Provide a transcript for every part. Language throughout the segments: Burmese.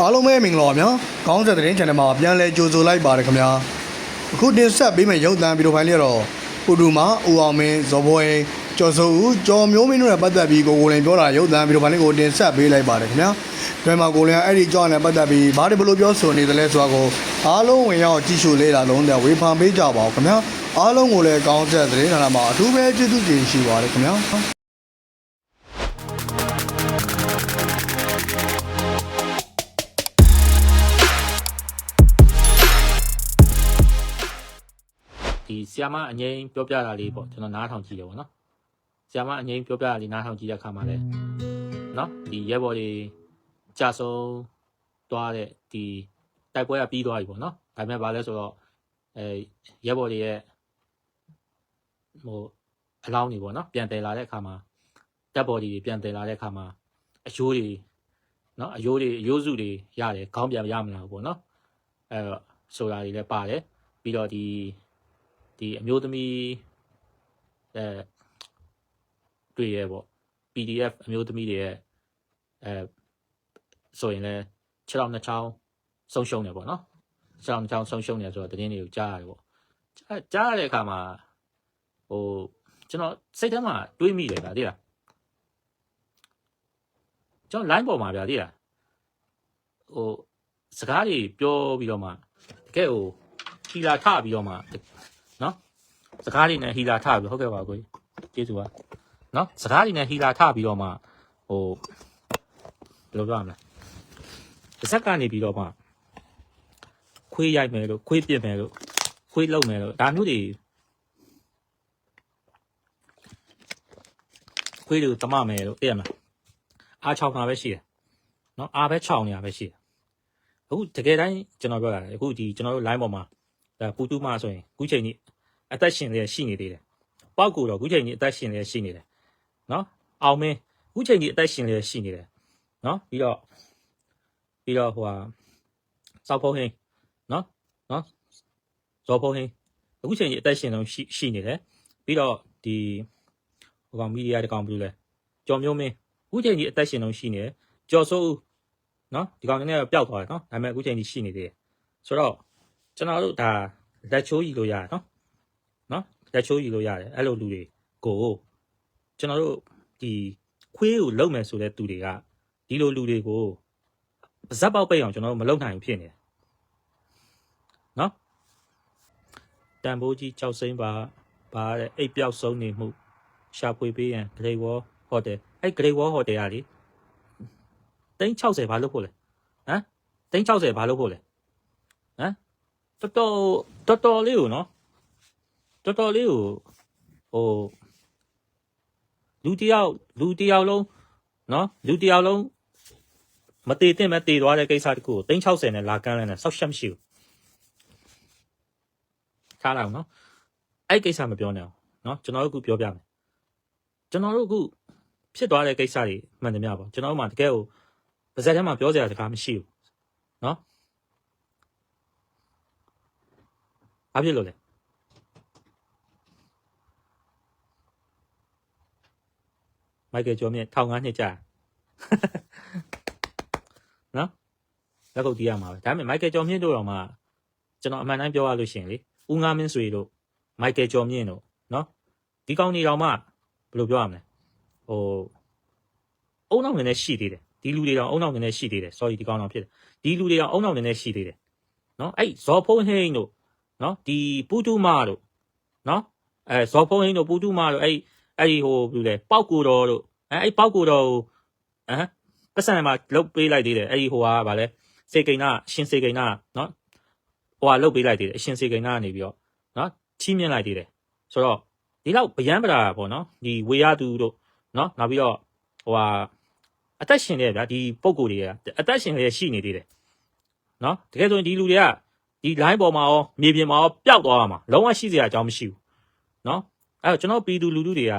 အားလုံးပဲမင်္ဂလာပါဗျာခေါင်းဆက်သတင်း channel မှာပြန်လဲကြိုဆိုလိုက်ပါတယ်ခင်ဗျာအခုတင်ဆက်ပေးမယ့်ရုပ်သံဗီဒီယိုဖိုင်လေးကတော့ပူတူမာဦးအောင်မင်းဇော်ဘွယ်ကျော်စိုးဦးကျော်မျိုးမင်းတို့နဲ့ပတ်သက်ပြီးကိုကိုလင်ပြောတာရုပ်သံဗီဒီယိုဖိုင်လေးကိုတင်ဆက်ပေးလိုက်ပါတယ်ခင်ဗျာဒီမှာကိုလင်ကအဲ့ဒီကြောင်းနဲ့ပတ်သက်ပြီးဘာတွေဘလို့ပြောဆိုနေသလဲဆိုတာကိုအားလုံးဝင်ရောက်ကြည့်ရှုလေ့လာလုံးတဲ့ဝေဖန်ပေးကြပါဦးခင်ဗျာအားလုံးကိုလည်းခေါင်းဆက်သတင်း channel မှာအထူးပဲကျေးဇူးတင်ရှိပါတယ်ခင်ဗျာ ဒီဆီယာမအငိမ့်ပြောပြတာလေးပေါ့ကျွန်တော်နားထောင်ကြည့်တယ်ပေါ့နော်ဆီယာမအငိမ့်ပြောပြတာလေးနားထောင်ကြည့်တဲ့အခါမှာလဲနော်ဒီရဲဘော်တွေကြာဆုံးသွားတဲ့ဒီတိုက်ပွဲကပြီးသွားပြီပေါ့နော်ဒါပေမဲ့ဘာလဲဆိုတော့အဲရဲဘော်တွေရဲ့ဟိုအလောင်းတွေပေါ့နော်ပြန်တယ်လာတဲ့အခါမှာတပ်ဘော်တွေပြန်တယ်လာတဲ့အခါမှာအယိုးတွေနော်အယိုးတွေအယိုးစုတွေရတယ်ခေါင်းပြန်ရမလားပေါ့နော်အဲတော့ဆိုတာတွေလည်းပါတယ်ပြီးတော့ဒီ ဒီအမျိုးသမီးအဲတွေ့ရဲပေါ့ PDF အမျိုးသမီးတွေရဲ့အဲဆိုရင်လည်း6တောင်2ချောင်းဆုံးရှုံးတယ်ပေါ့နော်6တောင်2ချောင်းဆုံးရှုံးတယ်ဆိုတော့သတင်းတွေကိုကြားရတယ်ပေါ့ကြားကြားရတဲ့အခါမှာဟိုကျွန်တော်စိတ်ထဲမှာတွေးမိတယ်ဗျာသိလားကျွန်တော် line ပေါ်မှာဗျာသိလားဟိုစကားတွေပြောပြီးတော့မှတကယ်ဟိုခီလာထပြီးတော့မှနော် စကားလေးနဲ့ဟီလာထပြီးဟုတ်ကဲ့ပါကိုကျေးဇူးပါနော်စကားလေးနဲ့ဟီလာထပြီးတော့မှဟိုဘယ်လိုပြောရမလဲတစ်ဆက်ကနေပြီးတော့မှခွေးရိုက်မယ်လို့ခွေးပြစ်မယ်လို့ခွေးလုံမယ်လို့ဒါမျိုးတွေခွေးတွေကိုတမမယ်လို့သိရမလားအားချောင်းတာပဲရှိတယ်နော်အားပဲချောင်းနေတာပဲရှိတယ်အခုတကယ်တမ်းကျွန်တော်ပြောတာလေအခုဒီကျွန်တော်တို့ line ပေါ်မှာဒါပူတူမဆိုရင်အခုချိန်ကြီး အသက်ရှင်လျက်ရှိနေသေးတယ်။ပောက်ကူတော့အခုချိန်ကြီးအသက်ရှင်လျက်ရှိနေတယ်။နော်။အောင်မင်းအခုချိန်ကြီးအသက်ရှင်လျက်ရှိနေတယ်။နော်ပြီးတော့ပြီးတော့ဟိုဟာစောက်ဖုံးဟင်းနော်နော်ဇော်ဖုံးဟင်းအခုချိန်ကြီးအသက်ရှင်လုံးရှိရှိနေတယ်။ပြီးတော့ဒီဟိုကောင်မီဒီယာတကောင်ဘယ်လိုလဲကျော်မျိုးမင်းအခုချိန်ကြီးအသက်ရှင်လုံးရှိနေတယ်။ကျော်စိုးဦးနော်ဒီကောင်နည်းနည်းတော့ပျောက်သွားတယ်နော်။ဒါပေမဲ့အခုချိန်ကြီးရှိနေသေးတယ်။ဆိုတော့ကျွန်တော်တို့ဒါလက်ချိုးယူလို့ရတယ်နော်နော် လက်ချိုးယူလို့ရတယ်အဲ့လိုလူတွေကိုကျွန်တော်တို့ဒီခွေးကိုလုံမယ်ဆိုတဲ့သူတွေကဒီလိုလူတွေကိုပါဇက်ပေါက်ပိတ်အောင်ကျွန်တော်တို့မလုံနိုင်ဘူးဖြစ်နေတယ်နော်တန်ဖိုးကြီးကြောက်စိမ့်ပါပါတဲ့အိတ်ပြောက်ဆုံးနေမှုရှာဖွေပေးရန်ဂရေဝေါ်ဟိုတယ်အဲ့ဂရေဝေါ်ဟိုတယ်ကလေ360ဘာလို့ဖို့လဲဟမ်360ဘာလို့ဖို့လဲဟမ်တော်တော်တော်တော်လေးကိုနော် တော်တော်လေးကိုဟိုလူတစ်ယောက်လူတစ်ယောက်လုံးနော်လူတစ်ယောက်လုံးမတည်တဲ့မတည်သွားတဲ့ကိစ္စတခုကို360နဲ့လာကမ်းလိုက်နေဆောက်ရှက်မရှိဘူးထားလိုက်အောင်နော်အဲ့ကိစ္စမပြောနဲ့အောင်နော်ကျွန်တော်တို့အခုပြောပြမယ်ကျွန်တော်တို့အခုဖြစ်သွားတဲ့ကိစ္စတွေမှန်တယ်များပေါ့ကျွန်တော်တို့မှတကယ်ကိုပါဇက်ထဲမှာပြောစရာစကားမရှိဘူးနော်ဘာဖြစ်လို့လဲ မိုက်ကယ်ကျော်မြင့်15နှစ်ကြာနော်လက်ကုပ်တီးရမှာပဲဒါပေမဲ့မိုက်ကယ်ကျော်မြင့်တို့တော့မှကျွန်တော်အမှန်တမ်းပြောရလို့ရှိရင်လေဦးငါမင်းဆွေတို့မိုက်ကယ်ကျော်မြင့်တို့နော်ဒီကောင်းနေတော့မှဘယ်လိုပြောရမလဲဟိုအုံနောက်နေနဲ့ရှိသေးတယ်ဒီလူတွေတော့အုံနောက်နေနဲ့ရှိသေးတယ် sorry ဒီကောင်းတော့ဖြစ်တယ်ဒီလူတွေတော့အုံနောက်နေနဲ့ရှိသေးတယ်နော်အဲ့ဇော်ဖုံးဟိန်းတို့နော်ဒီပူတူမာတို့နော်အဲဇော်ဖုံးဟင်းတို့ပူတူမာတို့အဲ့ အဲ့ဒီဟိုဘူးလေပေါက်ကိုတော်တို့အဲအဲ့ပေါက်ကိုတော်ကိုဟမ်ပတ်စံမှာလုတ်ပေးလိုက်သေးတယ်အဲ့ဒီဟိုကဗာလဲစေကိန်းကရှင်စေကိန်းကနော်ဟိုကလုတ်ပေးလိုက်သေးတယ်အရှင်စေကိန်းကနေပြီးတော့နော်ချီးမြှင့်လိုက်သေးတယ်ဆိုတော့ဒီလောက်ဗျံပရာပေါ့နော်ဒီဝေရသူတို့နော်နောက်ပြီးတော့ဟိုဟာအသက်ရှင်နေဗျာဒီပုံကိုယ်တွေကအသက်ရှင်နေရှိနေသေးတယ်နော်တကယ်ဆိုရင်ဒီလူတွေကဒီ line ပေါ်မှာရောမြေပြင်မှာရောပျောက်သွားမှာလုံးဝရှိစရာအကြောင်းမရှိဘူးနော် အဲ့တော့ကျွန်တော်ပြည်သူလူထုတွေက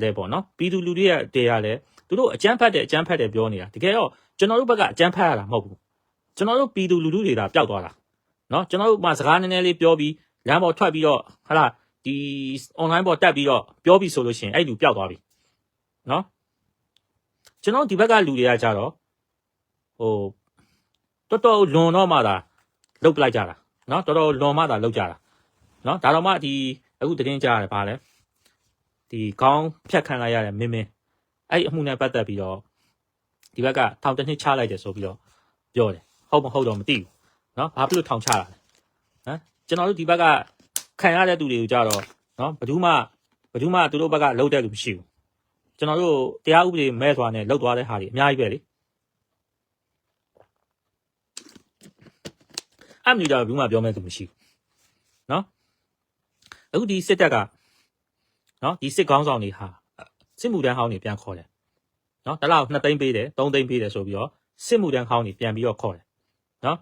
လည်းပေါ့နော်ပြည်သူလူထုရဲ့တရားလည်းသူတို့အကြမ်းဖက်တဲ့အကြမ်းဖက်တယ်ပြောနေတာတကယ်တော့ကျွန်တော်တို့ဘက်ကအကြမ်းဖက်ရတာမဟုတ်ဘူးကျွန်တော်တို့ပြည်သူလူထုတွေဒါပျောက်သွားတာနော်ကျွန်တော်တို့မှစကားနည်းနည်းလေးပြောပြီးလမ်းပေါ်ထွက်ပြီးတော့ဟလာဒီ online ပေါ်တက်ပြီးတော့ပြောပြီးဆိုလို့ရှိရင်အဲ့လူပျောက်သွားပြီနော်ကျွန်တော်ဒီဘက်ကလူတွေကကြတော့ဟိုတော်တော်လွန်တော့မှသာလုတ်ပလိုက်ကြတာနော်တော်တော်လွန်မှသာလုတ်ကြတာနော်ဒါတော့မှဒီအခုတည်င်းကြရတယ်ဗာလဲ ဒီခေါင်းဖြတ်ခံလိုက်ရတဲ့မင်းမင်းအဲ့ဒီအမှုနဲ့ပတ်သက်ပြီးတော့ဒီဘက်ကထောင်တစ်နှစ်ချလိုက်တယ်ဆိုပြီးတော့ပြောတယ်ဟုတ်မဟုတ်တော့မသိဘူးနော်ဘာဖြစ်လို့ထောင်ချတာလဲဟမ်ကျွန်တော်တို့ဒီဘက်ကခံရတဲ့သူတွေကိုကြတော့နော်ဘယ်သူမှဘယ်သူမှသူတို့ဘက်ကလှုပ်တဲ့လူမရှိဘူးကျွန်တော်တို့တရားဥပဒေမဲ့စွာနဲ့လှုပ်သွားတဲ့ဟာတွေအများကြီးပဲလေ အမှန်တရားဘူးမှပြောမဲ့သူမရှိဘူးเนาะအခုဒီစစ်တပ်က နော်ဒီစစ်ကောင်းဆောင်တွေဟာစစ်မှုထမ်းဟောင်းတွေပြန်ခေါ်တယ်နော်တလောက်2သိန်းပေးတယ်3သိန်းပေးတယ်ဆိုပြီးတော့စစ်မှုထမ်းဟောင်းတွေပြန်ပြီးတော့ခေါ်တယ်နော်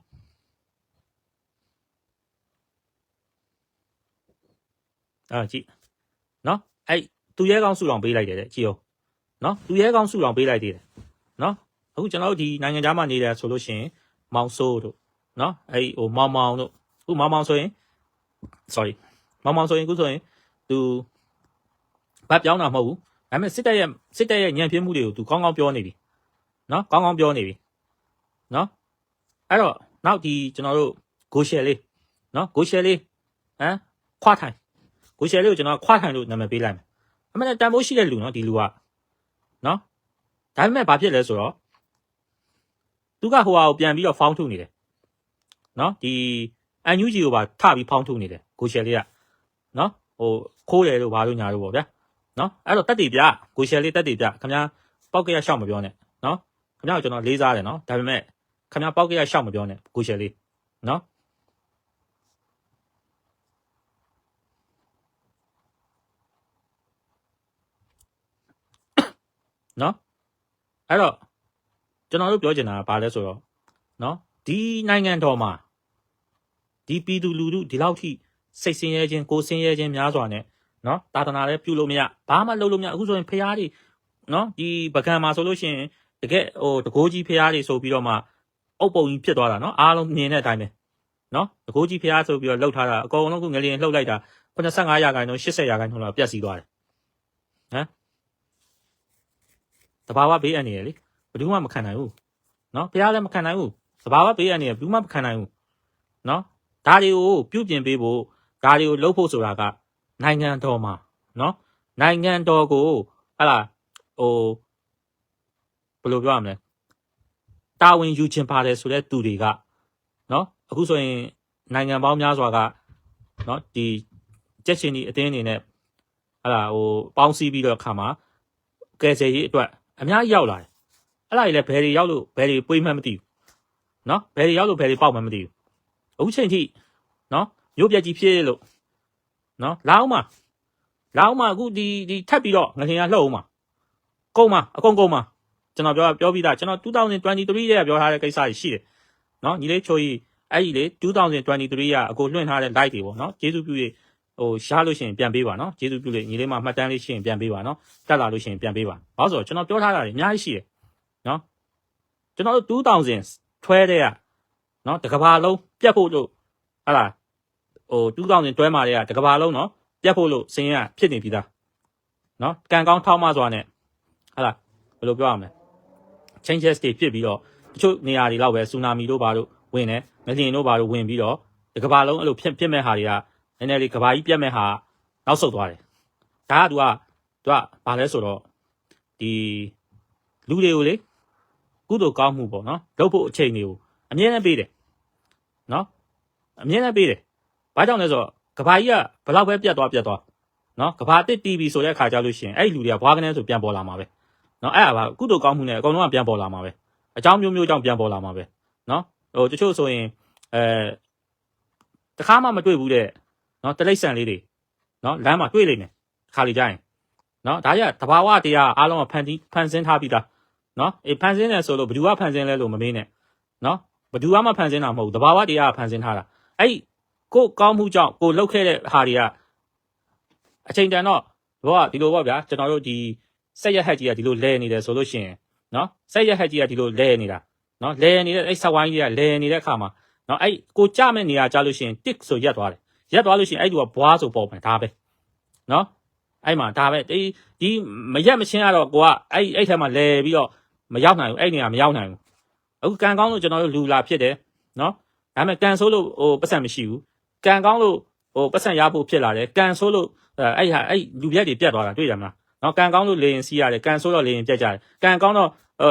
အာကြည့်နော်အဲ့သူရဲကောင်းစုတော်ပေးလိုက်တယ်တဲ့ကြည့်အောင်နော်သူရဲကောင်းစုတော်ပေးလိုက်သေးတယ်နော်အခုကျွန်တော်တို့ဒီနိုင်ငံသားမှနေတယ်ဆိုလို့ရှိရင်မောင်ဆိုးတို့နော်အဲ့ဟိုမောင်မောင်တို့အခုမောင်မောင်ဆိုရင် sorry မောင်မောင်ဆိုရင်အခုဆိုရင်သူ ဘာပြောင်းတာမဟုတ်ဘူးဒါပေမဲ့စစ်တပ်ရဲ့စစ်တပ်ရဲ့ညံပြင်းမှုတွေကို तू ကောင်းကောင်းပြောနေပြီနော်ကောင်းကောင်းပြောနေပြီနော်အဲ့တော့နောက်ဒီကျွန်တော်တို့ဂိုရှယ်လေးနော်ဂိုရှယ်လေးဟမ်ခွာထိုင်ဂိုရှယ်လေးကိုကျွန်တော်ခွာထိုင်လို့နာမည်ပေးလိုက်မယ်အမှန်တန်ဖိုးရှိတဲ့လူနော်ဒီလူကနော်ဒါပေမဲ့ဘာဖြစ်လဲဆိုတော့သူကဟိုဟာကိုပြန်ပြီးတော့ဖောင်းထုတ်နေတယ်နော်ဒီအန်ယူဂျီကိုပါထပြီးဖောင်းထုတ်နေတယ်ကိုရှယ်လေးကနော်ဟိုခိုးတယ်လို့ဘာလို့ညာလို့ပေါ့ဗျာ နော်အဲ့တော့တက်တီပြကိုရှယ်လေးတက်တီပြခင်ဗျာပေါက်ကရရှောက်မပြောနဲ့နော်ခင်ဗျာကိုကျွန်တော်လေးစားတယ်နော်ဒါပေမဲ့ခင်ဗျာပေါက်ကရရှောက်မပြောနဲ့ကိုရှယ်လေးနော်နော်အဲ့တော့ကျွန်တော်တို့ပြောချင်တာကဘာလဲဆိုတော့နော်ဒီနိုင်ငံတော်မှာဒီပြည်သူလူထုဒီလောက်ထိစိတ်ဆင်းရဲခြင်းကိုယ်ဆင်းရဲခြင်းများစွာနဲ့ နော်တာသနာလည်းပြုလို့မရဘာမှလုပ်လို့မရအခုဆိုရင်ဖျားတွေနော်ဒီပကံမှာဆိုလို့ရှိရင်တကယ်ဟိုတကိုးကြီးဖျားတွေဆိုပြီးတော့မှအုပ်ပုံကြီးဖြစ်သွားတာနော်အားလုံးမြင်တဲ့အတိုင်းပဲနော်တကိုးကြီးဖျားဆိုပြီးတော့လှုပ်ထားတာအကုန်လုံးကငလျင်လှုပ်လိုက်တာ85ရာခိုင်နှုန်း80ရာခိုင်နှုန်းလောက်ပြတ်စီးသွားတယ်ဟမ်တဘာဝဘေးအန္တရာယ်လေဘယ်သူမှမခံနိုင်ဘူးနော်ဖျားလည်းမခံနိုင်ဘူးတဘာဝဘေးအန္တရာယ်ဘယ်သူမှမခံနိုင်ဘူးနော်ဒါတွေကိုပြုပြင်ပေးဖို့ဒါတွေကိုလုပ်ဖို့ဆိုတာက နိုင်ငံတော်မှာနော်နိုင်ငံတော်ကိုဟလာဟိုဘယ်လိုပြောရမလဲတာဝန်ယူခြင်းပါတယ်ဆိုတဲ့သူတွေကနော်အခုဆိုရင်နိုင်ငံပေါင်းများစွာကနော်ဒီကြက်ရှင်ဒီအတင်းအနေနဲ့ဟလာဟိုပေါင်းစည်းပြီးတော့ခါမှာကယ်ဆယ်ရေးအတွက်အများကြီးရောက်လာတယ်အဲ့ဒါကြီးလည်းဘယ်တွေရောက်လို့ဘယ်တွေပွေးမှန်းမသိဘူးနော်ဘယ်တွေရောက်လို့ဘယ်တွေပေါက်မှန်းမသိဘူးအခုချိန်ထိနော်မြို့ပြက်ကြီးဖြစ်လို့ နော်လာအောင်မလာအောင်မအခုဒီဒီထပ်ပြီးတော့ငလျင်ကလှုပ်အောင်မကုန်မအကုန်ကုန်မကျွန်တော်ပြောပြောပြီးသားကျွန်တော်2023ရဲ့ပြောထားတဲ့ကိစ္စကြီးရှိတယ်နော်ညီလေးချိုကြီးအဲ့ဒီလေ2023ကအကိုလွှင့်ထားတဲ့ live တွေပေါ့နော်ကျေးဇူးပြုရေးဟိုရှားလို့ရှိရင်ပြန်ပေးပါနော်ကျေးဇူးပြုလေးညီလေးမမှတ်တမ်းလေးရှိရင်ပြန်ပေးပါနော်တက်လာလို့ရှိရင်ပြန်ပေးပါဘာလို့ဆိုတော့ကျွန်တော်ပြောထားတာတွေအများကြီးရှိတယ်နော်ကျွန်တော်တို့2000ထွဲတဲ့ကနော်တကဘာလုံးပြတ်ဖို့လို့ဟာလား ဟို2000တွဲมาတဲ့ကတကဘာလုံးနော်ပြတ်ဖို့လို့စင်းရဖြစ်နေပြီသားနော်ကံကောင်းထောက်မစွာနဲ့ဟာလားဘယ်လိုပြောရမလဲ changes တွေဖြစ်ပြီးတော့တချို့နေရာတွေလောက်ပဲဆူနာမီတို့ဘာတို့ဝင်တယ်ငလျင်တို့ဘာတို့ဝင်ပြီးတော့တကဘာလုံးအဲ့လိုဖြစ်ဖြစ်မဲ့ဟာတွေကနည်းနည်းလေးကဘာကြီးပြတ်မဲ့ဟာနောက်ဆုတ်သွားတယ်ဒါက तू က तू ကဘာလဲဆိုတော့ဒီလူတွေကိုလေကုသိုလ်ကောင်းမှုပေါ့နော်လုပ်ဖို့အချိန်တွေကို အမြဲတမ်းပေးတယ်နော်အမြဲတမ်းပေးတယ် ဘာကြောင့်လဲဆိုတော့ကဘာကြီးကဘလောက်ပဲပြတ်သွားပြတ်သွားနော်ကဘာတစ်တီးပြီဆိုတဲ့ခါကြလို့ရှိရင်အဲ့ဒီလူတွေကဘွားကနေဆိုပြန်ပေါ်လာမှာပဲနော်အဲ့ဒါပါကုသိုလ်ကောင်းမှုနဲ့အကုန်လုံးကပြန်ပေါ်လာမှာပဲအကြောင်းမျိုးမျိုးကြောင့်ပြန်ပေါ်လာမှာပဲနော်ဟိုတချို့ဆိုရင်အဲတခါမှမတွေ့ဘူးတဲ့နော်တလိษံလေးတွေနော်လမ်းမှာတွေ့လိမ့်မယ်ခါလီကြရင်နော်ဒါကြတဘာဝတရားအားလုံးကဖန်တီးဖန်ဆင်းထားပြီးသားနော်အေးဖန်ဆင်းတယ်ဆိုလို့ဘယ်သူကဖန်ဆင်းလဲလို့မမေးနဲ့နော်ဘယ်သူမှဖန်ဆင်းတာမဟုတ်ဘူးတဘာဝတရားကဖန်ဆင်းထားတာအဲ့ဒီ ကိုကောင်းမှုကြောင့်ကိုလှုပ်ခဲ့တဲ့ဟာတွေကအချိန်တန်တော့ဘောကဒီလိုပေါ့ဗျာကျွန်တော်တို့ဒီစက်ရက်ဟက်ကြီးကဒီလိုလဲနေတယ်ဆိုလို့ရှိရင်နော်စက်ရက်ဟက်ကြီးကဒီလိုလဲနေတာနော်လဲနေတဲ့အဲ့ဆက်ဝိုင်းကြီးကလဲနေတဲ့အခါမှာနော်အဲ့ကိုကြမဲ့နေရာကြလို့ရှိရင်တစ်ဆိုရက်သွားတယ်ရက်သွားလို့ရှိရင်အဲ့သူကဘွားဆိုပေါ်မယ်ဒါပဲနော်အဲ့မှာဒါပဲဒီဒီမရက်မချင်းကတော့ကိုကအဲ့အဲ့ထက်မှာလဲပြီးတော့မရောက်နိုင်ဘူးအဲ့နေရာမရောက်နိုင်ဘူးအခုကံကောင်းလို့ကျွန်တော်တို့လူလာဖြစ်တယ်နော်ဒါပေမဲ့ကန်ဆိုးလို့ဟိုပတ်စံမရှိဘူး ကန်ကောင်းလို့ဟိုပတ်စံရဖို့ဖြစ်လာတယ်ကန်ဆိုးလို့အဲ့ဟာအဲ့လူပြက်တွေပြတ်သွားတာတွေ့ကြမလားနော်ကန်ကောင်းလို့လေရင်စီးရတယ်ကန်ဆိုးတော့လေရင်ပြတ်ကြတယ်ကန်ကောင်းတော့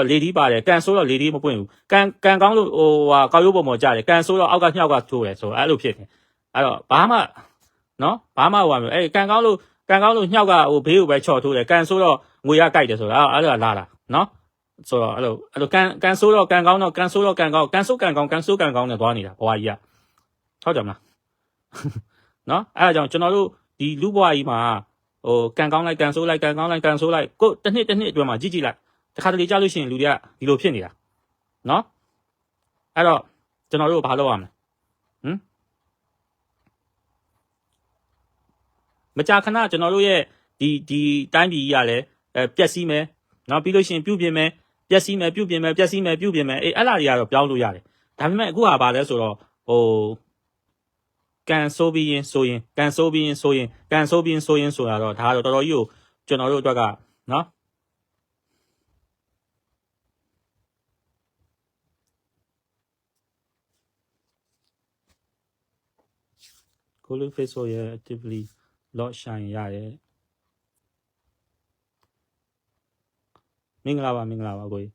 လေဒီပါတယ်ကန်ဆိုးတော့လေဒီမပွင့်ဘူးကန်ကန်ကောင်းလို့ဟိုဟာကောက်ရိုးပုံပေါ်ကြတယ်ကန်ဆိုးတော့အောက်ကညှောက်ကထိုးတယ်ဆိုအဲ့လိုဖြစ်တယ်အဲ့တော့ဘာမှနော်ဘာမှဟိုဟာမျိုးအဲ့ကန်ကောင်းလို့ကန်ကောင်းလို့ညှောက်ကဟိုဘေးကိုပဲချော်ထိုးတယ်ကန်ဆိုးတော့ငွေရကြိုက်တယ်ဆိုတာအဲ့ဒါလာတာနော်ဆိုတော့အဲ့လိုအဲ့လိုကန်ကန်ဆိုးတော့ကန်ကောင်းတော့ကန်ဆိုးတော့ကန်ကောင်းကန်ဆိုးကန်ကောင်းကန်ဆိုးကန်ကောင်းနဲ့သွားနေတာဘဝကြီးကဟုတ်ကြမလား နော်အဲ့ဒါကြောင့်ကျွန်တော်တို့ဒီလူဘဝကြီးမှာဟိုကန်ကောင်းလိုက်ကန်ဆိုးလိုက်ကန်ကောင်းလိုက်ကန်ဆိုးလိုက်ကိုတစ်နှစ်တစ်နှစ်အတွင်းမှာကြည့်ကြည့်လိုက်တခါတလေကြားလို့ရှိရင်လူတွေကဒီလိုဖြစ်နေတာနော်အဲ့တော့ကျွန်တော်တို့ဘာလုပ်ရမလဲဟမ်မကြာခဏကျွန်တော်တို့ရဲ့ဒီဒီတိုင်းပြည်ကြီးကလည်းအဲပျက်စီးမယ်နော်ပြီးလို့ရှိရင်ပြုတ်ပြင်မယ်ပျက်စီးမယ်ပြုတ်ပြင်မယ်ပျက်စီးမယ်ပြုတ်ပြင်မယ်အေးအဲ့လာတွေကတော့ပြောင်းလို့ရတယ်ဒါပေမဲ့အခုဟာပါလဲဆိုတော့ဟို ကန်ဆိုးပြီးရင်ဆိုရင်ကန်ဆိုးပြီးရင်ဆိုရင်ကန်ဆိုးပြီးရင်ဆိုရင်ဆိုတာတော့ဒါကတော့တော်တော်ကြီးကိုကျွန်တော်တို့အတွက်ကနော်ကိုလူ Facebook ရဲ့ actively log shine ရတယ်မင်္ဂလာပါမင်္ဂလာပါကိုကြီး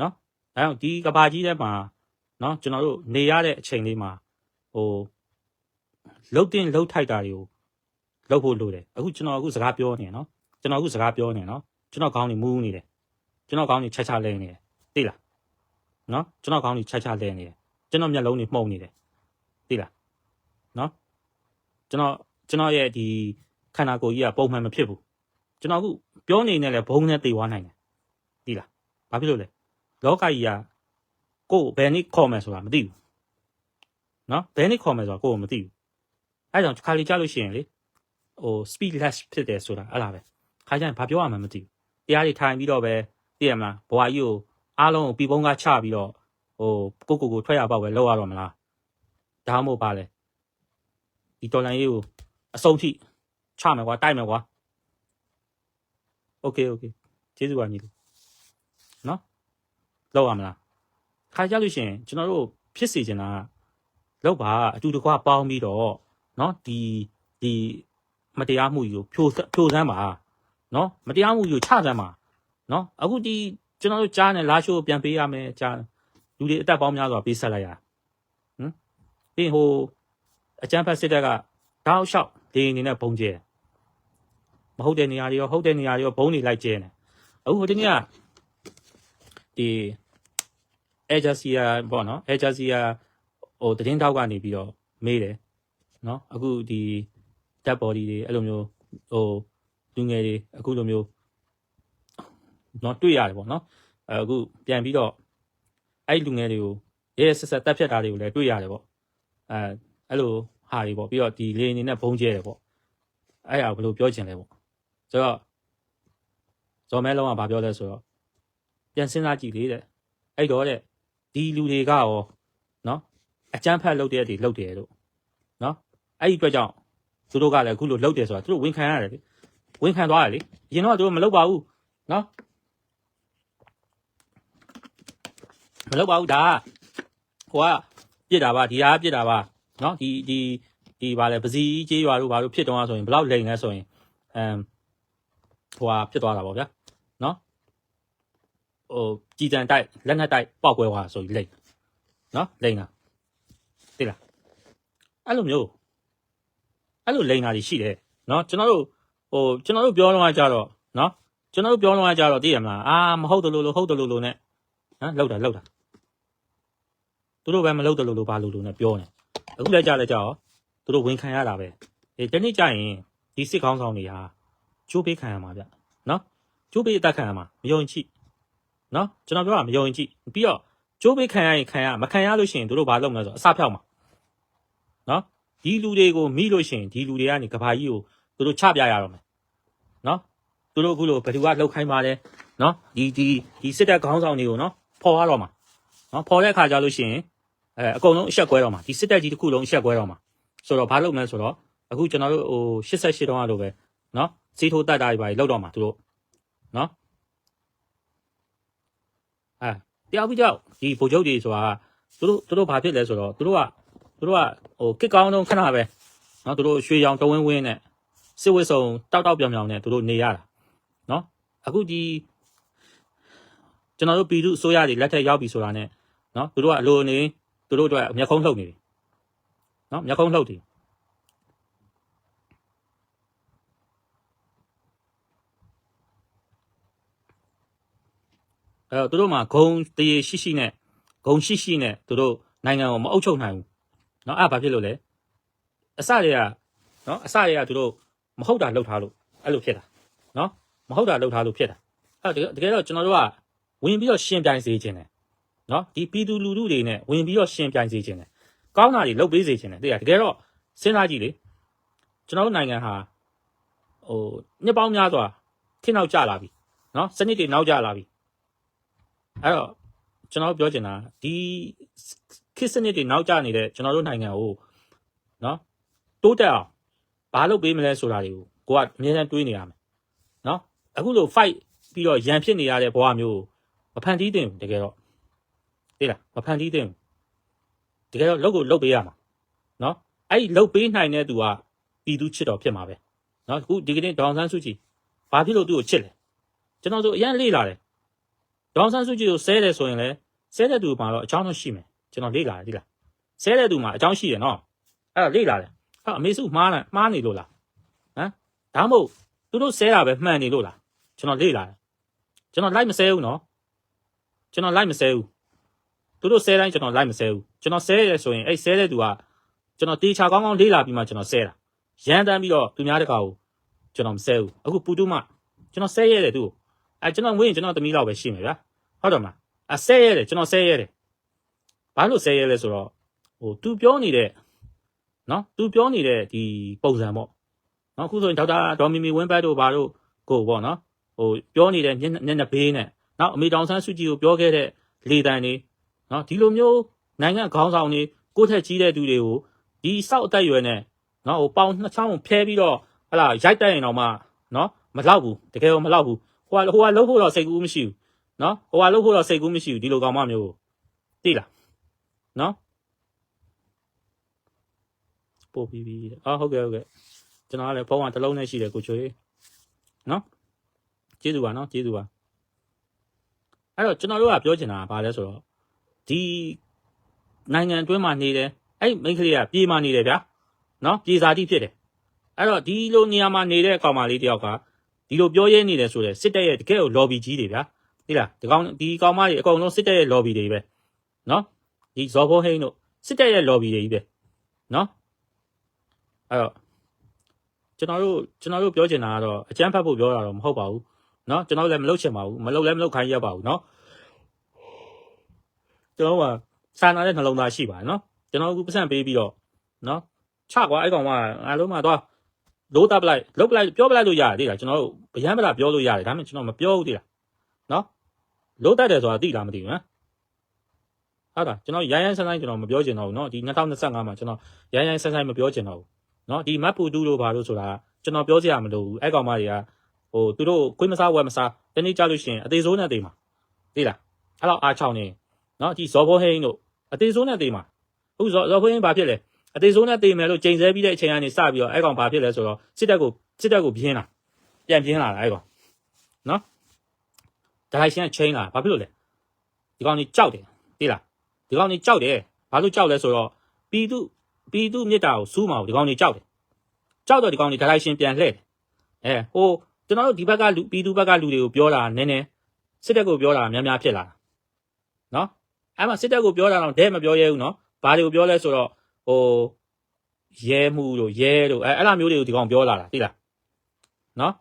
နော်အဲတော့ဒီကဘာကြီးထဲမှာနော်ကျွန်တော်တို့နေရတဲ့အချိန်လေးမှာဟို လှုပ်တင်လှုပ်ထိုက်တာတွေကိုလှုပ်ဖို့လိုတယ်အခုကျွန်တော်အခုစကားပြောနေနော်ကျွန်တော်အခုစကားပြောနေနော်ကျွန်တော်ခေါင်းနေမူးနေတယ်ကျွန်တော်ခေါင်းနေချက်ချလဲနေတယ်သိလားနော်ကျွန်တော်ခေါင်းနေချက်ချလဲနေတယ်ကျွန်တော်မျက်လုံးနေမှုန်နေတယ်သိလားနော်ကျွန်တော်ကျွန်တော်ရဲ့ဒီခန္ဓာကိုယ်ကြီးကပုံမှန်မဖြစ်ဘူးကျွန်တော်အခုပြောနေနေလဲဘုံနဲ့တေသွားနိုင်တယ်သိလားဘာဖြစ်လို့လဲလောကကြီးကကိုယ်ဘယ်နည်းခေါ်မယ်ဆိုတာမသိဘူးနော်ဘယ်နည်းခေါ်မယ်ဆိုတာကိုယ်မသိဘူး အဲဒါကြောင့်ခါလေးကြားလို့ရှိရင်လေဟို speedless ဖြစ်တယ်ဆိုတာအဲ့လားပဲခါကျရင်ဘာပြောရမှန်းမသိဘူးတရားတွေထိုင်ပြီးတော့ပဲသိရမလားဘဝကြီးကိုအားလုံးကိုပြီပုံးကချပြီးတော့ဟိုကိုကိုကိုထွက်ရပေါ့ပဲလောက်ရတော့မလားဒါမှမဟုတ်ပါလေဒီတော်လန်ရေးကိုအဆုံးထိချမယ်ကွာတိုက်မယ်ကွာ okay okay ကျေးဇူးပါညီလေးနော်လောက်ရမလားခါကြလို့ရှိရင်ကျွန်တော်တို့ဖြစ်စီချင်တာကလောက်ပါအတူတကွပေါင်းပြီးတော့ နော်ဒီဒီမတရားမှုကြီးကိုဖြိုဖြိုစမ်းပါနော်မတရားမှုကြီးကိုချစမ်းပါနော်အခုဒီကျွန်တော်တို့ကြားနေလာရှိုးပြန်ပေးရမယ်ကြားလူတွေအသက်ပေါင်းများစွာပေးဆက်လိုက်ရဟင်ပြီးဟိုအကျန်းဖက်စစ်တပ်ကတောက်လျှောက်ဒီအနေနဲ့ပုံကျဲမဟုတ်တဲ့နေရာတွေရောဟုတ်တဲ့နေရာတွေရောဘုံတွေလိုက်ကျဲနေအခုဟိုတနေ့ကဒီ agency ပေါ့နော် agency ဟိုတရင်တောက်ကနေပြီးတော့မေးတယ် နော်အခုဒီ dead body တွေအဲ့လိုမျိုးဟိုလူငယ်တွေအခုလိုမျိုးနော်တွေ့ရတယ်ပေါ့နော်အဲအခုပြန်ပြီးတော့အဲ့လူငယ်တွေကိုရဲရဲဆက်ဆက်တက်ဖြတ်တာတွေကိုလည်းတွေ့ရတယ်ပေါ့အဲအဲ့လိုဟာတွေပေါ့ပြီးတော့ဒီလေအနေနဲ့ဘုံကျဲတယ်ပေါ့အဲ့အဘယ်လိုပြောချင်လဲပေါ့ဆိုတော့ဇော်မဲလုံးကဘာပြောလဲဆိုတော့ပြန်စဉ်းစားကြည့်လေတဲ့အဲ့တော့တဲ့ဒီလူတွေကရောနော်အကျန်းဖက်လုပ်တဲ့တွေလုပ်တယ်လို့နော် အဲ့ဒီအတွက်ကြောင့်သူတို့ကလည်းအခုလိုလုပ်တယ်ဆိုတာသူတို့ဝန်ခံရတယ်လေဝန်ခံသွားတယ်လေအရင်တော့သူတို့မလုပ်ပါဘူးနော်မလုပ်ပါဘူးဒါကဟိုကပြစ်တာပါဒီဟာပြစ်တာပါနော်ဒီဒီဒီပါလေပစီကြေးရွာတို့ဘာလို့ဖြစ်တော့ဆိုရင်ဘယ်လောက်လိန်လဲဆိုရင်အမ်ဟိုဟာဖြစ်သွားတာပေါ့ဗျာနော်ဟိုကြည်တန်တိုက်လက်နက်တိုက်ပောက်ကွဲသွားဆိုပြီးလိမ့်နော်လိမ့်တာသိလားအဲ့လိုမျိုး အဲ့လိုလိမ့်တာကြီးရှိတယ်နော်ကျွန်တော်တို့ဟိုကျွန်တော်တို့ပြောတော့ကြတော့နော်ကျွန်တော်တို့ပြောတော့ကြတော့သိရမလားအာမဟုတ်တယ်လို့လို့ဟုတ်တယ်လို့လို့ ਨੇ ဟမ်လောက်တာလောက်တာသူတို့ပဲမလောက်တယ်လို့လို့ဘာလို့လို့ ਨੇ ပြောနေအခုလည်းကြားလဲကြောက်သူတို့ဝင်ခံရတာပဲအေးတနေ့ကျရင်ဒီစစ်ကောင်းဆောင်တွေဟာချိုးပေးခံရမှာဗျနော်ချိုးပေးအသက်ခံရမှာမယုံကြည်နော်ကျွန်တော်ပြောတာမယုံရင်ကြည့်ပြီးတော့ကျိုးပေးခံရရင်ခံရမခံရလို့ရှိရင်တို့ဘာလုပ်မလဲဆိုတော့အစဖြောက်မှာနော် ဒီလူတွေကိုမိလို့ရှိရင်ဒီလူတွေကနေကဘာကြီးကိုတို့ချပြရတော့မယ်နော်တို့အခုလိုဘယ်သူကလှုပ်ခိုင်းပါလဲနော်ဒီဒီဒီစစ်တပ်ခေါင်းဆောင်တွေကိုနော်ဖော်ရတော့မှာနော်ဖော်တဲ့အခါကျလို့ရှိရင်အဲအကုန်လုံးအဆက်ကွဲတော့မှာဒီစစ်တပ်ကြီးတစ်ခုလုံးအဆက်ကွဲတော့မှာဆိုတော့ဘာလုပ်မလဲဆိုတော့အခုကျွန်တော်တို့ဟို88တောင်းရလို့ပဲနော်စီထိုးတက်တာတွေပါလောက်တော့မှာတို့နော်အဲတယောက်ပြီးတယောက်ဒီဗိုလ်ချုပ်တွေဆိုတာသူတို့သူတို့ဘာဖြစ်လဲဆိုတော့သူတို့က သူတို့ကဟိုကစ်ကောင်းတော့ခဏပဲနော်သူတို့ရွှေရောင်တဝင်းဝင်းနဲ့စစ်ဝစ်စုံတောက်တောက်ပြောင်ပြောင်နဲ့သူတို့နေရတာနော်အခုဒီကျွန်တော်တို့ပြည်သူအစိုးရတွေလက်ထက်ရောက်ပြီဆိုတာနဲ့နော်သူတို့ကအလိုအနေသူတို့အတွက်မျက်ခုံးလှုပ်နေတယ်နော်မျက်ခုံးလှုပ်တယ်အဲတော့သူတို့မှာဂုံတရေရှိရှိနဲ့ဂုံရှိရှိနဲ့သူတို့နိုင်ငံကိုမအုပ်ချုပ်နိုင်ဘူး နော်အဲ့ဘာဖြစ်လို့လဲအစတွေကနော်အစတွေကသူတို့မဟုတ်တာလှုပ်ထားလို့အဲ့လိုဖြစ်တာနော်မဟုတ်တာလှုပ်ထားလို့ဖြစ်တာအဲ့တကယ်တော့ကျွန်တော်တို့ကဝင်ပြီးတော့ရှင်ပြိုင်စေခြင်းတယ်နော်ဒီပြည်သူလူထုတွေနဲ့ဝင်ပြီးတော့ရှင်ပြိုင်စေခြင်းတယ်ကောင်းတာတွေလှုပ်ပေးစေခြင်းတယ်တကယ်တကယ်တော့စဉ်းစားကြည့်လေကျွန်တော်တို့နိုင်ငံဟာဟိုနှစ်ပေါင်းများစွာထိနောက်ကျလာပြီနော်စနစ်တွေနောက်ကျလာပြီအဲ့တော့ကျွန်တော်ပြောချင်တာဒီ ခေတ်စနစ်တွေနောက်ကျနေတဲ့ကျွန်တော်တို့နိုင်ငံကိုနော်တိုးတက်အောင်ဘာလုပ်ပေးမလဲဆိုတာတွေကိုကိုကအမြဲတမ်းတွေးနေရမယ်နော်အခုလို fight ပြီးတော့ရန်ဖြစ်နေရတဲ့ဘဝမျိုးကိုမဖန်တီးသင့်ဘူးတကယ်တော့သိလားမဖန်တီးသင့်ဘူးတကယ်တော့လုပ်ကိုလုပ်ပေးရမှာနော်အဲ့ဒီလုပ်ပေးနိုင်တဲ့သူကပြည်သူချစ်တော်ဖြစ်မှာပဲနော်အခုဒီကနေ့ဒေါအောင်ဆန်းစုကြည်ဘာဖြစ်လို့သူ့ကိုချစ်လဲကျွန်တော်တို့အရင်လေ့လာတယ်ဒေါန်ဆန်းစုကြည်ကိုဆဲတယ်ဆိုရင်လည်းဆဲတဲ့သူမှာတော့အကြောင်းတော့ရှိမယ် ကျွန်တော်လေ့လာတယ်ဒီလားဆဲတဲ့သူမှာအကြောင်းရှိတယ်နော်အဲ့ဒါလေ့လာတယ်ဟာအမေစုမှားလားမှားနေလို့လားဟမ်ဒါမှမဟုတ်သူတို့ဆဲတာပဲမှန်နေလို့လားကျွန်တော်လေ့လာတယ်ကျွန်တော်လိုက်မဆဲဘူးနော်ကျွန်တော်လိုက်မဆဲဘူးသူတို့ဆဲတိုင်းကျွန်တော်လိုက်မဆဲဘူးကျွန်တော်ဆဲရဆိုရင်အဲ့ဆဲတဲ့သူကကျွန်တော်တေချာကောင်းကောင်းလေ့လာပြီးမှကျွန်တော်ဆဲတာရန်တမ်းပြီးတော့သူများတကာကိုကျွန်တော်မဆဲဘူးအခုပူတူမကျွန်တော်ဆဲရတယ်သူ့ကိုအဲကျွန်တော်ဝင်ရင်ကျွန်တော်သမီးလောက်ပဲရှိမယ်ဗျာဟုတ်တယ်မလားအဆဲရဲတယ်ကျွန်တော်ဆဲရဲတယ် ဘာလို့ဆဲရဲလဲဆိုတော့ဟို तू ပြောနေတဲ့နော် तू ပြောနေတဲ့ဒီပုံစံပေါ့နော်အခုဆိုရင်ဒေါက်တာဒေါ်မီမီဝင်းဘတ်တို့ဘာတို့ကိုပေါ့နော်ဟိုပြောနေတဲ့ညညညဘေးနဲ့နောက်အမေတောင်ဆန်းစုကြည်ကိုပြောခဲ့တဲ့လေတန်နေနော်ဒီလိုမျိုးနိုင်ငံခေါင်းဆောင်တွေကိုယ့်ထက်ကြီးတဲ့သူတွေကိုဒီစောက်အသက်အရွယ်နဲ့နော်ဟိုပေါင်နှစ်ချောင်းဖဲပြီးတော့ဟလာရိုက်တက်ရင်တော့မှနော်မလောက်ဘူးတကယ်တော့မလောက်ဘူးဟိုကဟိုကလှုပ်ဖို့တော့စိတ်ကူးမရှိဘူးနော်ဟိုဟာလို့ဖို့တော့စိတ်ကူးမရှိဘူးဒီလိုကောင်မမျိုးကိုသိလား နော်ပို့ပြီးပြီအာဟုတ်ကဲ့ဟုတ်ကဲ့ကျွန်တော်ကလည်းဖုန်းကတစ်လုံးနဲ့ရှိတယ်ကိုချွေနော်ကျေးဇူးပါနော်ကျေးဇူးပါအဲ့တော့ကျွန်တော်တို့ကပြောချင်တာကဘာလဲဆိုတော့ဒီနိုင်ငံအတွင်းမှာနေတယ်အဲ့မိန်းကလေးကပြေးမှနေတယ်ဗျာနော်ပြေးစာတိဖြစ်တယ်အဲ့တော့ဒီလိုနေရာမှာနေတဲ့ကောင်မလေးတယောက်ကဒီလိုပြောရဲနေတယ်ဆိုတော့စစ်တပ်ရဲ့တကယ်ကို lobby ကြီးတွေဗျာသိလားဒီကောင်ဒီကောင်မကြီးအကုန်လုံးစစ်တပ်ရဲ့ lobby တွေပဲနော် ဒီဇော်ဖိုးဟိန်းတို့စစ်တပ်ရဲ့ lobby တွေကြီးပဲနော်အဲ့တော့ကျွန်တော်တို့ကျွန်တော်တို့ပြောချင်တာကတော့အကြမ်းဖက်ဖို့ပြောတာတော့မဟုတ်ပါဘူးနော်ကျွန်တော်လည်းမလုပ်ချင်ပါဘူးမလုပ်လည်းမလုပ်ခိုင်းရပါဘူးနော်ကျွန်တော်ကစာနာတဲ့နှလုံးသားရှိပါတယ်နော်ကျွန်တော်ကပတ်စံပေးပြီးတော့နော်ချကွာအဲ့ကောင်ကအားလုံးမှတော့လို့တပ်ပလိုက်လုတ်ပလိုက်ပြောပလိုက်လို့ရတယ်သိလားကျွန်တော်တို့ဗျမ်းပလာပြောလို့ရတယ်ဒါပေမဲ့ကျွန်တော်မပြောဘူးသိလားနော်လို့တတ်တယ်ဆိုတာသိလားမသိဘူးနော်ဟု တ်တာကျွန်တော်ရိုင်းရိုင်းဆန်းဆန်းကျွန်တော်မပြောချင်တော့ဘူးเนาะဒီ2025မှာကျွန်တော်ရိုင်းရိုင်းဆန်းဆန်းမပြောချင်တော့ဘူးเนาะဒီမတ်ပူတူလို့ဘာလို့ဆိုတာကျွန်တော်ပြောစရာမလိုဘူးအဲ့ကောင်မတွေကဟိုသူတို့ခွေးမစားဝဲမစားတနေ့ကြလို့ရှိရင်အသေးစိုးနဲ့တေးမှာသိလားအဲ့တော့အားချောင်းနေเนาะဒီဇော်ဘောဟိန်းတို့အသေးစိုးနဲ့တေးမှာအခုဇော်ဇော်ဘောဟိန်းဘာဖြစ်လဲအသေးစိုးနဲ့တေးမယ်လို့ချိန်ဆပြီးတဲ့အချိန်ကနေစပြီးတော့အဲ့ကောင်ဘာဖြစ်လဲဆိုတော့စစ်တပ်ကိုစစ်တပ်ကိုပြင်းလာပြန်ပြင်းလာတာအဲ့ကောင်เนาะ ဒါလိုက်ရှင်ကချိန်လာဘာဖြစ်လို့လဲဒီကောင်ကြီးကြောက်တယ်သိလား ဒီကောင်ကြီးကြောက်တယ်ဘာလို့ကြောက်လဲဆိုတော့ပီတုပီတုမြစ်တာကိုစူးမှာကိုဒီကောင်ကြီးကြောက်တယ်ကြောက်တော့ဒီကောင်ကြီးဒါလိုက်ရှင်ပြန်လှည့်တယ်အဲဟိုကျွန်တော်တို့ဒီဘက်ကလူပီတုဘက်ကလူတွေကိုပြောတာနည်းနည်းစစ်တပ်ကိုပြောတာများများဖြစ်လာတာနော်အဲ့မှာစစ်တပ်ကိုပြောတာတော့ဒဲမပြောရဲဘူးနော်ဘာတွေကိုပြောလဲဆိုတော့ဟိုရဲမှုတို့ရဲတို့အဲအဲ့လိုမျိုးတွေကိုဒီကောင်ပြောလာတာသိလားနော်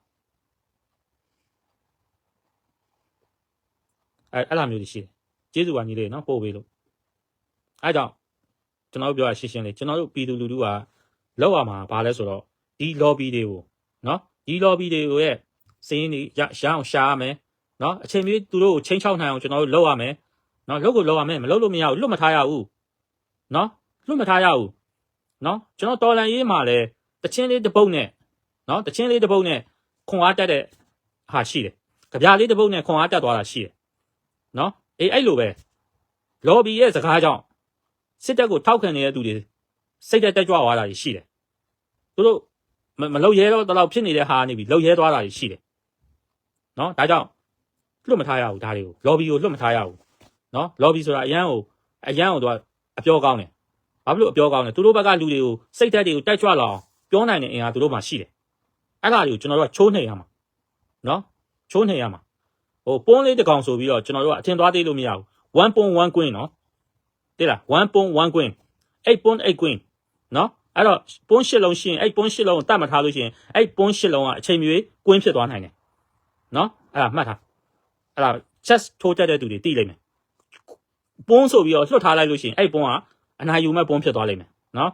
အဲအဲ့လိုမျိုးတွေရှိတယ်ကျေးဇူးပါညီလေးနော်ပို့ပေးလို့ အဲကြောင့်ကျွန်တော်တို့ပြောရရှင်းရှင်းလေးကျွန်တော်တို့ပြည်သူလူထုကလောက်ရမှာဘာလဲဆိုတော့ဒီ lobby တွေကိုနော်ဒီ lobby တွေကိုရဲ့စင်းတွေရရအောင်ရှာရမယ်နော်အချိန်မျိုးသူတို့ကိုချင်းချောက်နိုင်အောင်ကျွန်တော်တို့လုပ်ရမယ်နော်လုပ်ကိုလုပ်ရမယ်မလုပ်လို့မရဘူးလွတ်မထားရဘူးနော်လွတ်မထားရဘူးနော်ကျွန်တော်တော်လန်ရေးမှာလဲတချင်းလေးတစ်ပုတ်နဲ့နော်တချင်းလေးတစ်ပုတ်နဲ့ခွန်အားတက်တဲ့ဟာရှိတယ်ကြပြလေးတစ်ပုတ်နဲ့ခွန်အားတက်သွားတာရှိတယ်နော်အေးအဲ့လိုပဲ lobby ရဲ့စကားကြောင့် စစ်တပ်ကိုထောက်ခံနေတဲ့သူတွေစိတ်တက်တက်ကြွသွားတာကြီးရှိတယ်သူတို့မမလောက်ရဲတော့တလောက်ဖြစ်နေတဲ့ဟာနေပြီလောက်ရဲသွားတာကြီးရှိတယ်နော်ဒါကြောင့်လွတ်မထားရဘူးဒါတွေကို lobby ကိုလွတ်မထားရဘူးနော် lobby ဆိုတာအရန်ကိုအရန်ကိုသူကအပြောကောင်းတယ်ဘာဖြစ်လို့အပြောကောင်းလဲသူတို့ဘက်ကလူတွေကိုစိတ်တက်တွေကိုတက်ကြွလာအောင်ပြောနိုင်တဲ့အင်အားသူတို့မှာရှိတယ်အဲ့ဒါတွေကိုကျွန်တော်တို့ကချိုးနှိမ်ရမှာနော်ချိုးနှိမ်ရမှာဟိုပွန်းလေးတစ်ကောင်ဆိုပြီးတော့ကျွန်တော်တို့ကအထင်သွားသေးလို့မရဘူး1.1 queen နော် တိလား1.1 queen 8.8 queen နော်အဲ့တော့ပွန်းရှစ်လုံးရှိရင်အဲ့ပွန်းရှစ်လုံးကိုတတ်မှတ်ထားလို့ရှိရင်အဲ့ပွန်းရှစ်လုံးကအချိန်မြေကွင်းဖြစ်သွားနိုင်တယ်နော်အဲ့ဒါမှတ်ထားအဲ့ဒါ chess ထိုးတတ်တဲ့သူတွေသိလိမ့်မယ်ပွန်းဆိုပြီးတော့လွတ်ထားလိုက်လို့ရှိရင်အဲ့ပွန်းကအနာယူမဲ့ပွန်းဖြစ်သွားလိမ့်မယ်နော်